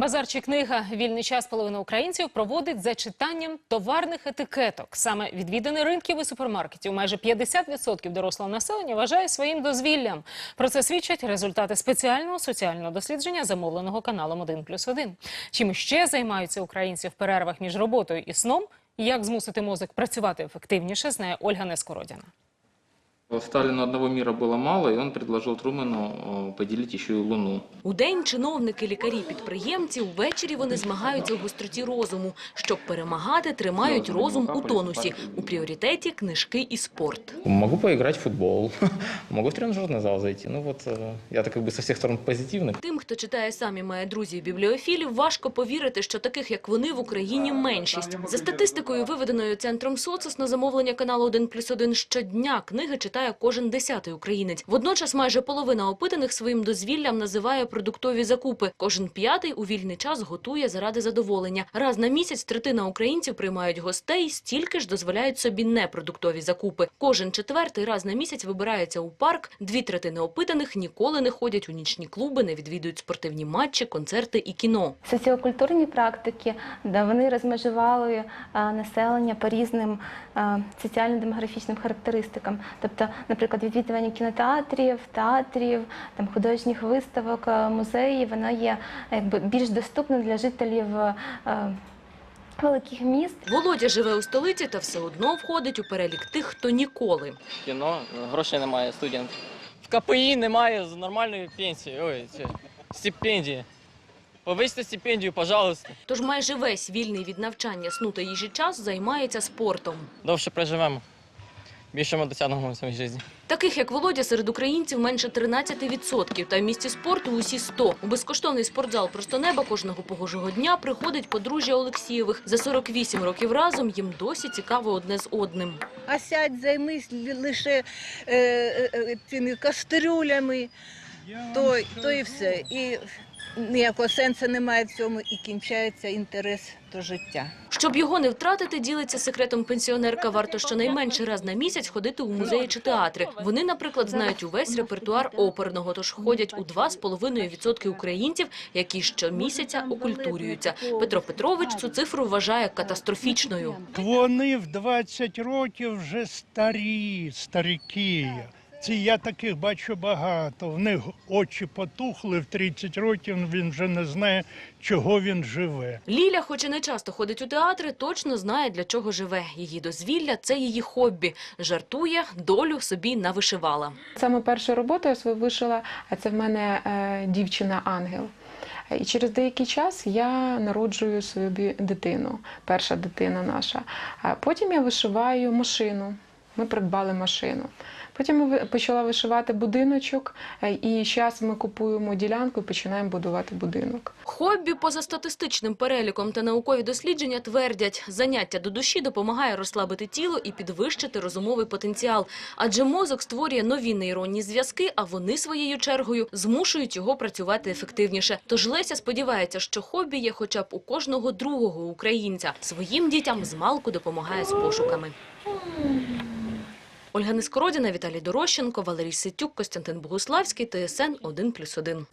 Базар чи книга вільний час половина українців проводить за читанням товарних етикеток. Саме відвідини ринків і супермаркетів майже 50% дорослого населення вважає своїм дозвіллям. Про це свідчать результати спеціального соціального дослідження, замовленого каналом 1+,1. Чим ще займаються українці в перервах між роботою і сном? Як змусити мозок працювати ефективніше, знає Ольга Нескородіна. Сталину одного мира было мало, и он предложил Трумэну э, поделить еще и Луну. Удень чиновники, лікарі, підприємці, увечері вони змагаються у гостроті розуму. Щоб перемагати, тримають розум у тонусі. У пріоритеті книжки і спорт. Могу поиграть в футбол, могу в тренажерный зал зайти. Ну вот э, я-то как бы со всех сторон позитивный. Тим, хто читає самі має друзів бібліофілів, важко повірити, що таких, як вони, в Україні меншість. За статистикою, виведеною центром соцус на замовлення каналу 1+,1 щодня, книги читає кожен десятий українець. Водночас майже половина опитаних своїм дозвіллям називає продуктові закупи. Кожен п'ятий у вільний час готує заради задоволення. Раз на місяць третина українців приймають гостей, стільки ж дозволяють собі непродуктові закупи. Кожен четвертий раз на місяць вибирається у парк. Дві третини опитаних ніколи не ходять у нічні клуби, не відвідують спортивні матчі, концерти і кіно. Соціокультурні практики, да, вони розмежували населення по різним соціально-демографічним характеристикам. Тобто, наприклад, відвідування кінотеатрів, театрів, там, художніх виставок, а, музеїв, воно є якби, більш доступним для жителів а, великих міст. Володя живе у столиці та все одно входить у перелік тих, хто ніколи. кіно, грошей немає студент. В КПІ немає з нормальної пенсії. Ой, це, стипендії. Повисьте стипендію, пожалуйста. Тож майже весь вільний від навчання сну та їжі час займається спортом. Довше проживемо. Більше ми досягнемо в своїй житті. Таких, як Володя, серед українців менше 13%, та в місті спорту усі 100. У безкоштовний спортзал «Просто неба» кожного погожого дня приходить подружжя Олексієвих. За 48 років разом їм досі цікаво одне з одним. а сядь, займись лише е, е, е, цими кастрюлями, то, то і все. І ніякого сенсу немає в цьому, і кінчається інтерес до життя. Щоб його не втратити, ділиться секретом пенсіонерка. Варто щонайменше раз на місяць ходити у музеї чи театри. Вони, наприклад, знають увесь репертуар оперного, тож ходять у 2,5% українців, які щомісяця окультурюються. Петро Петрович цю цифру вважає катастрофічною. Вони в 20 років вже старі, старики. Ці я таких бачу багато. В них очі потухли в 30 років. Він вже не знає, чого він живе. Ліля, хоч і не часто ходить у театри, точно знає, для чого живе. Її дозвілля – це її хобі. Жартує, долю собі навишивала. Саме першу роботу я свою вишила, а це в мене е, дівчина-ангел. І через деякий час я народжую собі дитину, перша дитина наша. А потім я вишиваю машину. Ми придбали машину. Потім я почала вишивати будиночок, е, і зараз ми купуємо ділянку і починаємо будувати будинок. Хобі поза статистичним переліком та наукові дослідження твердять, заняття до душі допомагає розслабити тіло і підвищити розумовий потенціал. Адже мозок створює нові нейронні зв'язки, а вони своєю чергою змушують його працювати ефективніше. Тож Леся сподівається, що хобі є хоча б у кожного другого українця. Своїм дітям змалку допомагає з пошуками. Ольга Нескородіна, Віталій Дорощенко, Валерій Ситюк, Костянтин Богуславський, ТСН 1+,1.